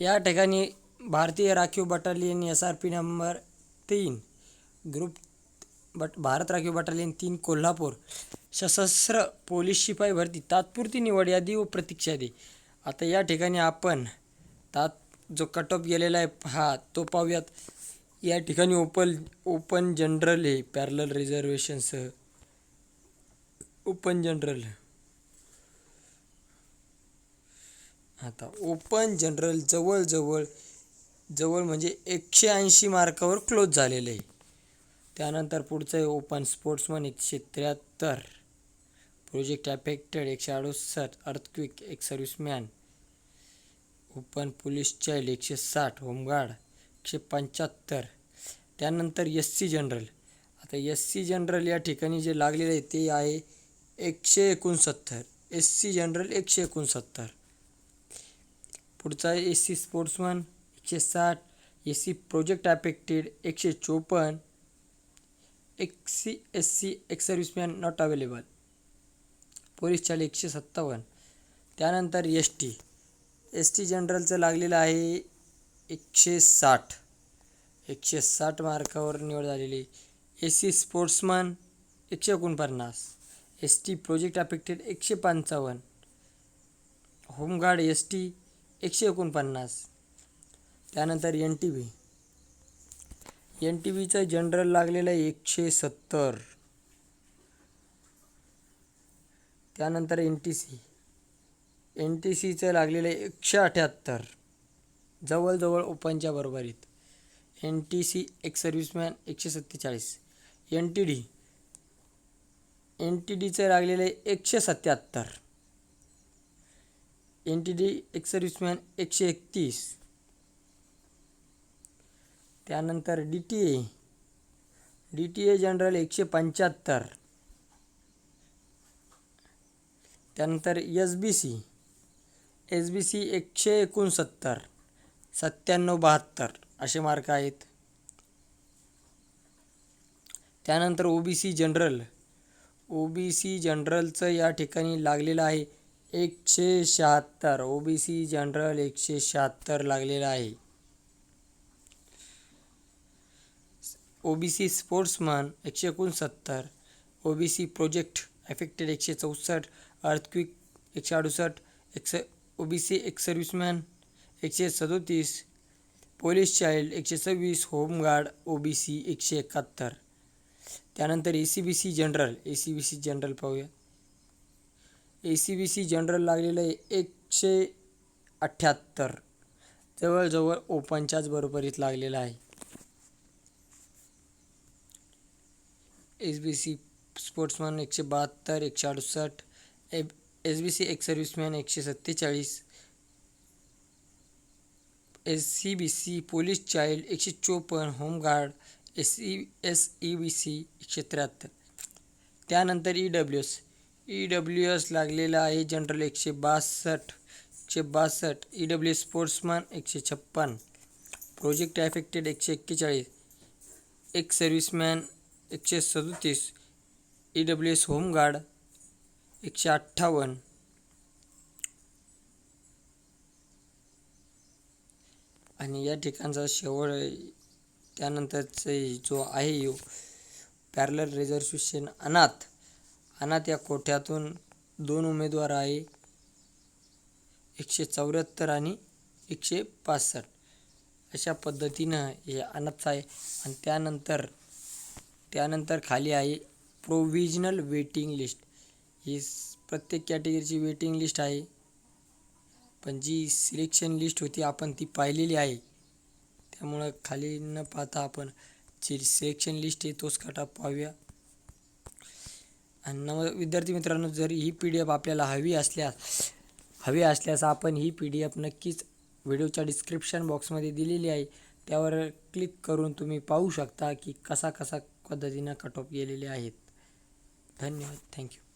या ठिकाणी भारतीय राखीव battalion S R P number तीन ग्रुप बट भारत राखीव बटालियन तीन कोल्हापूर. सशस्त्र पोलीस शिपाई भरती तात्पुरती निवड यादी व प्रतीक्षा यादी आता या ठिकाणी आपण तात जो कट ऑफ गेलेला आहे हा तो पाहूयात. या ठिकाणी ओपन ओपन जनरल आहे पॅरल रिझर्वेशनसह ओपन जनरल. आता. ओपन जनरल जवळजवळ जवळ म्हणजे एकशे ऐंशी मार्कावर क्लोज झालेलं आहे. त्यानंतर पुढचं आहे ओपन स्पोर्ट्समन एकशे त्र्याहत्तर प्रोजेक्ट अफेक्टेड एकशे अडुसष्ट अर्थक्विक एक सर्व्हिसमॅन ओपन पोलीस चाईल्ड एकशे साठ होमगार्ड एकशे पंच्याहत्तर. त्यानंतर एस सी जनरल आता एस सी जनरल या ठिकाणी जे लागलेलं आहे ते आहे एकशे एकोणसत्तर. एस सी जनरल एकशे एकोणसत्तर. पुढचा ए सी स्पोर्ट्समन एकशे साठ ए सी प्रोजेक्ट अफेक्टेड एकशे चोपन्न एक C S C ex serviceman not available police चाल एकशे सत्तावन्न. त्यानंतर एस टी एस टी जनरलचं लागलेलं आहे एकशे साठ. एकशे साठ मार्कावर निवड झालेली. ए सी स्पोर्ट्समन एकशे एकोणपन्नास एस टी प्रोजेक्ट अफेक्टेड एकशे पंचावन्न. होमगार्ड एस टी एकशे एकोणपन्नास. त्यानंतर N T V N T व्हीचं general लागलेलं आहे एकशे सत्तर. त्यानंतर N T C N T सीचं लागलेलं आहे एकशे अठ्याहत्तर. जवळजवळ ओपनच्या बरोबरीत. एन टी सी एक सर्व्हिसमॅन एकशे सत्तेचाळीस. N T D N T डीचं लागलेलं आहे एकशे सत्याहत्तर. एन टी डी एक सर्व्हिसमॅन एकशे एकतीस. त्यानंतर D T A. D T A general एकशे पंच्याहत्तर. त्यानंतर S B C. S B C एकशे एकोणसत्तर. सत्त्याण्णव बहात्तर असे मार्क आहेत. त्यानंतर O B C general. O B C जनरलचं या ठिकाणी लागलेलं आहे. एकशे शहात्तर ओ बी सी जनरल एकशे शहात्तर लागलेलं आहे. ओ बी सी स्पोर्ट्समन एकशे एकोणसत्तर O B C project affected एकशे चौसष्ट, अर्थक्विक एकशे अडुसष्ट एकशे ओ बी सी एक सर्व्हिसमॅन एकशे सदोतीस, पोलीस चाइल्ड एकशे सव्वीस, होमगार्ड ओ बी सी एकशे एकाहत्तर. त्यानंतर A C B C general, A C B C general पाहूया. A C B C general लागलेलं आहे एकशे अठ्ठ्याहत्तर. जवळजवळ ओपनच्याच बरोबरीत लागलेलं आहे. एस बी सी स्पोर्ट्समॅन एकशे बहात्तर एकशे अडुसष्ट ए एस बी सी एक सर्व्हिसमॅन एकशे सत्तेचाळीस S C B C police child एकशे चोपन्न home guard S C S E B C एकशे त्र्याहत्तर. त्यानंतर E W S E W S लागलेला आहे. जनरल एकशे बासष्ट एकशे बासष्ट. ई डब्ल्यू एस स्पोर्ट्समॅन एकशे छप्पन. प्रोजेक्ट ॲफेक्टेड एकशे एक्केचाळीस. एक सर्व्हिसमॅन एकशे सदोतीस. ई डब्ल्यू एस होमगार्ड एकशे अठ्ठावन्न. आणि या ठिकाणचा शेवट त्यानंतरचे जो आहे यो पॅरलल रिझर्वेशन अनाथ. अनाथ या कोठ्यातून दोन उमेदवार आहे. एकशे चौऱ्याहत्तर आणि एकशे पासष्ट. अशा पद्धतीनं हे अनाथ आहे. आणि त्यानंतर त्यानंतर खाली आहे प्रोविजनल वेटिंग लिस्ट ही प्रत्येक कॅटेगरीची वेटिंग लिस्ट आहे. पण जी सिलेक्शन लिस्ट होती आपण ती पाहिलेली आहे. त्यामुळं खाली न पाहता आपण जी सिलेक्शन लिस्ट आहे तोच कटा पाहूया. आणि नव विद्यार्थी मित्रांनो जर ही पी डी एफ आपल्याला हवी असल्यास हवी असल्यास आपण ही पी डी एफ नक्कीच व्हिडिओच्या डिस्क्रिप्शन बॉक्समध्ये दिलेली आहे. त्यावर क्लिक करून तुम्ही पाहू शकता की कसा कसा पद्धतीनं कट ऑफ गेलेले आहेत. धन्यवाद. थँक्यू